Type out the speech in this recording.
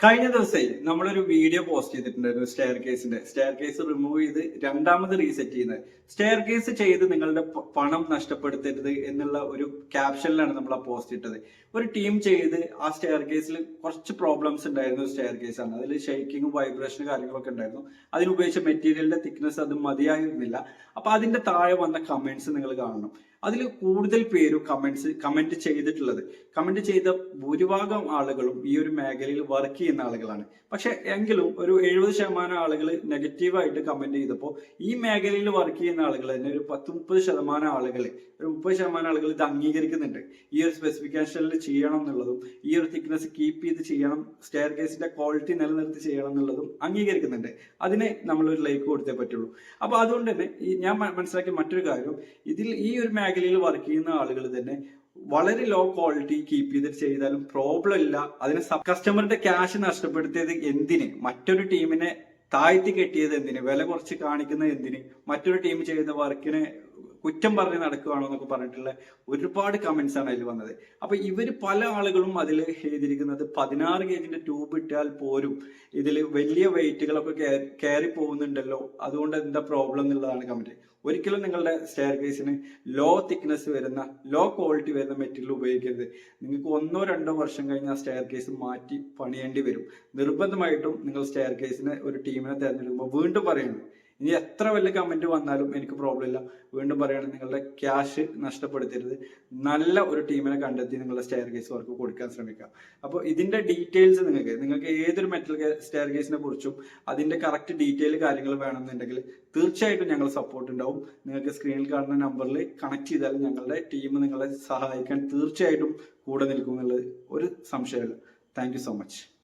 കഴിഞ്ഞ ദിവസമേ നമ്മളൊരു വീഡിയോ പോസ്റ്റ് ചെയ്തിട്ടുണ്ടായിരുന്നു സ്റ്റെയർ കേസിന്റെ സ്റ്റെയർ കേസ് റിമൂവ് ചെയ്ത് രണ്ടാമത് റീസെറ്റ് ചെയ്യുന്നത് സ്റ്റെയർ കേസ് ചെയ്ത് നിങ്ങളുടെ പണം നഷ്ടപ്പെടുത്തരുത് എന്നുള്ള ഒരു ക്യാപ്ഷനിലാണ് നമ്മൾ ആ പോസ്റ്റ് ഇട്ടത്. ഒരു ടീം ചെയ്ത് ആ സ്റ്റെയർ കേസിൽ കുറച്ച് പ്രോബ്ലംസ് ഉണ്ടായിരുന്നു സ്റ്റെയർ കേസ് ആണ്. അതിൽ ഷെയ്ക്കിങ്ങും വൈബ്രേഷനും കാര്യങ്ങളൊക്കെ ഉണ്ടായിരുന്നു. അതിനുപയോഗിച്ച മെറ്റീരിയലിന്റെ തിക്നെസ് അത് മതിയായിരുന്നില്ല. അപ്പൊ അതിന്റെ താഴെ വന്ന കമന്റ്സ് നിങ്ങൾ കാണണം. അതിൽ കൂടുതൽ പേരും കമന്റ്സ് കമന്റ് ചെയ്തിട്ടുള്ളത്. കമന്റ് ചെയ്ത ഭൂരിഭാഗം ആളുകളും ഈ ഒരു മേഖലയിൽ വർക്ക് ചെയ്യുന്ന ആളുകളാണ്. പക്ഷെ എങ്കിലും ഒരു എഴുപത് ശതമാനം ആളുകൾ നെഗറ്റീവായിട്ട് കമന്റ് ചെയ്തപ്പോൾ ഈ മേഖലയിൽ വർക്ക് ചെയ്യുന്ന ആളുകൾ തന്നെ ഒരു പത്ത് മുപ്പത് ശതമാനം ആളുകൾ ഒരു മുപ്പത് ശതമാനം ആളുകൾ ഇത് അംഗീകരിക്കുന്നുണ്ട്. ഈ ഒരു സ്പെസിഫിക്കേഷനിൽ ചെയ്യണം എന്നുള്ളതും ഈ ഒരു തിക്നെസ് കീപ്പ് ചെയ്ത് ചെയ്യണം സ്റ്റെയർ കേസിന്റെ ക്വാളിറ്റി നിലനിർത്തി ചെയ്യണം എന്നുള്ളതും അംഗീകരിക്കുന്നുണ്ട്. അതിനെ നമ്മൾ ഒരു ലൈക്ക് കൊടുത്തേ പറ്റുള്ളൂ. അപ്പൊ അതുകൊണ്ട് തന്നെ ഞാൻ മനസ്സിലാക്കിയ മറ്റൊരു കാര്യം ഇതിൽ ഈ ഒരു മേഖലയിൽ വർക്ക് ചെയ്യുന്ന ആളുകൾ തന്നെ വളരെ ലോ ക്വാളിറ്റി കീപ്പ് ചെയ്തിട്ട് ചെയ്താലും പ്രോബ്ലം ഇല്ല. അതിന് കസ്റ്റമറിന്റെ ക്യാഷ് നഷ്ടപ്പെടുത്തിയത് എന്തിന്? മറ്റൊരു ടീമിനെ താഴ്ത്തി കെട്ടിയത് എന്തിന്? വില കുറച്ച് കാണിക്കുന്നത് എന്തിന്? മറ്റൊരു ടീം ചെയ്ത വർക്കിനെ കുറ്റം പറഞ്ഞ് നടക്കുകയാണോ എന്നൊക്കെ പറഞ്ഞിട്ടുള്ള ഒരുപാട് കമന്റ്സ് ആണ് അതിൽ വന്നത്. അപ്പൊ ഇവർ പല ആളുകളും അതിൽ എഴുതിയിരിക്കുന്നത് പതിനാറ് ഗേജിന്റെ ട്യൂബ് ഇട്ടാൽ പോരും. ഇതിൽ വലിയ വെയിറ്റുകളൊക്കെ കയറി പോകുന്നുണ്ടല്ലോ. അതുകൊണ്ട് എന്താ പ്രോബ്ലം എന്നുള്ളതാണ് കമന്റ് ഒരിക്കലും നിങ്ങളുടെ സ്റ്റെയർ കേസിന് ലോ തിക്നെസ് വരുന്ന ലോ ക്വാളിറ്റി വരുന്ന മെറ്റീരിയൽ ഉപയോഗിക്കരുത്. നിങ്ങൾക്ക് ഒന്നോ രണ്ടോ വർഷം കഴിഞ്ഞ് ആ സ്റ്റെയർ കേസ് മാറ്റി പണിയേണ്ടി വരും. നിർബന്ധമായിട്ടും നിങ്ങൾ സ്റ്റെയർ കേസിന് ഒരു ടീമിനെ തിരഞ്ഞെടുക്കുമ്പോൾ വീണ്ടും പറയുന്നു ഇനി എത്ര വലിയ കമന്റ് വന്നാലും എനിക്ക് പ്രോബ്ലം ഇല്ല. വീണ്ടും പറയുകയാണെങ്കിൽ നിങ്ങളുടെ ക്യാഷ് നഷ്ടപ്പെടുത്തരുത്. നല്ല ഒരു ടീമിനെ കണ്ടെത്തി നിങ്ങളുടെ സ്റ്റെയർ കേസ് വർക്ക് കൊടുക്കാൻ ശ്രമിക്കുക. അപ്പോൾ ഇതിന്റെ ഡീറ്റെയിൽസ് നിങ്ങൾക്ക് നിങ്ങൾക്ക് ഏതൊരു മെറ്റൽ സ്റ്റെയർ കേസിനെ കുറിച്ചും അതിന്റെ കറക്റ്റ് ഡീറ്റെയിൽ കാര്യങ്ങൾ വേണമെന്നുണ്ടെങ്കിൽ തീർച്ചയായിട്ടും ഞങ്ങൾ സപ്പോർട്ട് ഉണ്ടാവും. നിങ്ങൾക്ക് സ്ക്രീനിൽ കാണുന്ന നമ്പറിൽ കണക്ട് ചെയ്താൽ ഞങ്ങളുടെ ടീം നിങ്ങളെ സഹായിക്കാൻ തീർച്ചയായിട്ടും കൂടെ നിൽക്കും എന്നുള്ളത് ഒരു സംശയമില്ല. Thank so much